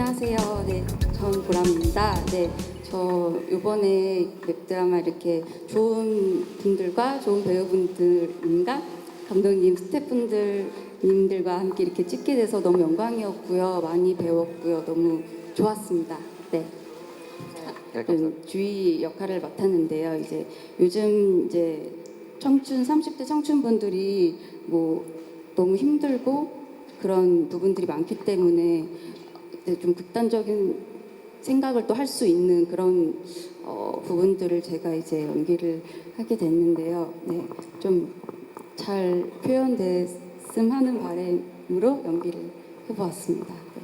안녕하세요. 네, 전 보람입니다. 네, 저 이번에 웹드라마 이렇게 좋은 분들과 좋은 배우분들인가 감독님, 스태프분들님들과 함께 이렇게 찍게 돼서 너무 영광이었고요. 많이 배웠고요. 너무 좋았습니다. 네. 네, 그 주의 역할을 맡았는데요. 이제 요즘 이제 청춘 30대 청춘분들이 뭐 너무 힘들고 그런 부분들이 많기 때문에 좀 극단적인 생각을 또 할 수 있는 그런 어, 부분들을 제가 이제 연기를 하게 됐는데요. 네, 좀 잘 표현됐음 하는 바람으로 연기를 해보았습니다. 네.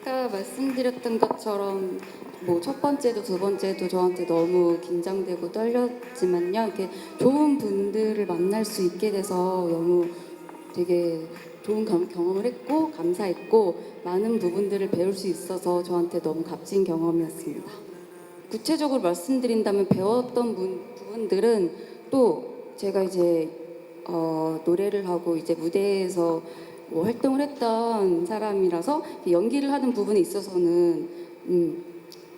아까 말씀드렸던 것처럼 뭐 첫 번째도 두 번째도 저한테 너무 긴장되고 떨렸지만요. 이렇게 좋은 분들을 만날 수 있게 돼서 너무 되게 좋은 경- 경험을 했고 감사했고 많은 부분들을 배울 수 있어서 저한테 너무 값진 경험이었습니다. 구체적으로 말씀드린다면 배웠던 분- 부분들은 또 제가 이제 어, 노래를 하고 이제 무대에서 뭐 활동을 했던 사람이라서 연기를 하는 부분에 있어서는 음,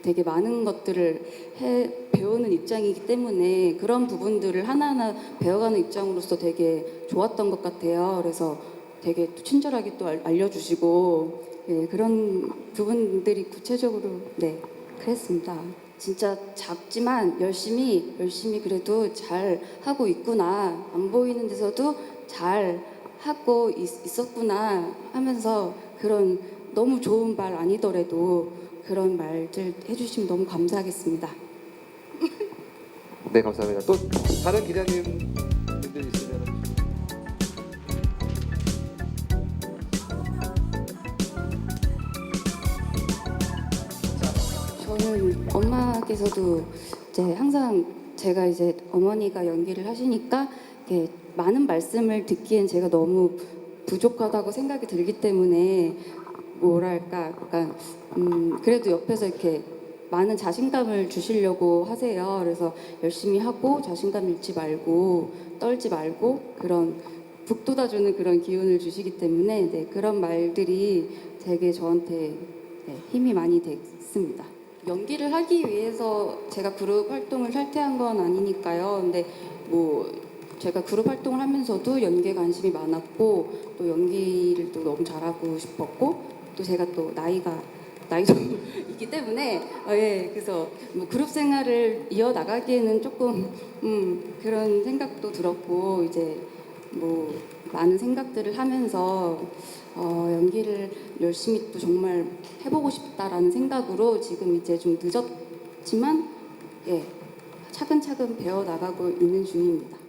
되게 많은 것들을 해, 배우는 입장이기 때문에 그런 부분들을 하나하나 배워가는 입장으로서 되게 좋았던 것 같아요. 그래서 되게 또 친절하게 또 알- 알려주시고 예, 그런 부분들이 구체적으로 네 그랬습니다. 진짜 작지만 열심히 열심히 그래도 잘 하고 있구나 안 보이는 데서도 잘 하고 있, 있었구나 하면서 그런 너무 좋은 말 아니더라도 그런 말들 해주시면 너무 감사하겠습니다. 네, 감사합니다. 또 다른 기자님 저는 엄마께서도 이제 항상 제가 이제 어머니가 연기를 하시니까 이렇게 많은 말씀을 듣기엔 제가 너무 부족하다고 생각이 들기 때문에 뭐랄까 약간 음 그래도 옆에서 이렇게 많은 자신감을 주시려고 하세요. 그래서 열심히 하고 자신감 잃지 말고 떨지 말고 그런 북돋아주는 그런 기운을 주시기 때문에 네, 그런 말들이 되게 저한테 네, 힘이 많이 됐습니다. 연기를 하기 위해서 제가 그룹 활동을 탈퇴한 건 아니니까요. 근데 뭐 제가 그룹 활동을 하면서도 연기에 관심이 많았고 또 연기를 또 너무 잘하고 싶었고 또 제가 또 나이가 나이도 있기 때문에 어, 예 그래서 뭐 그룹 생활을 이어 나가기에는 조금 음, 그런 생각도 들었고 이제 뭐 많은 생각들을 하면서 어, 연기를 열심히 또 정말 해보고 싶다라는 생각으로 지금 이제 좀 늦었지만 예 차근차근 배워 나가고 있는 중입니다.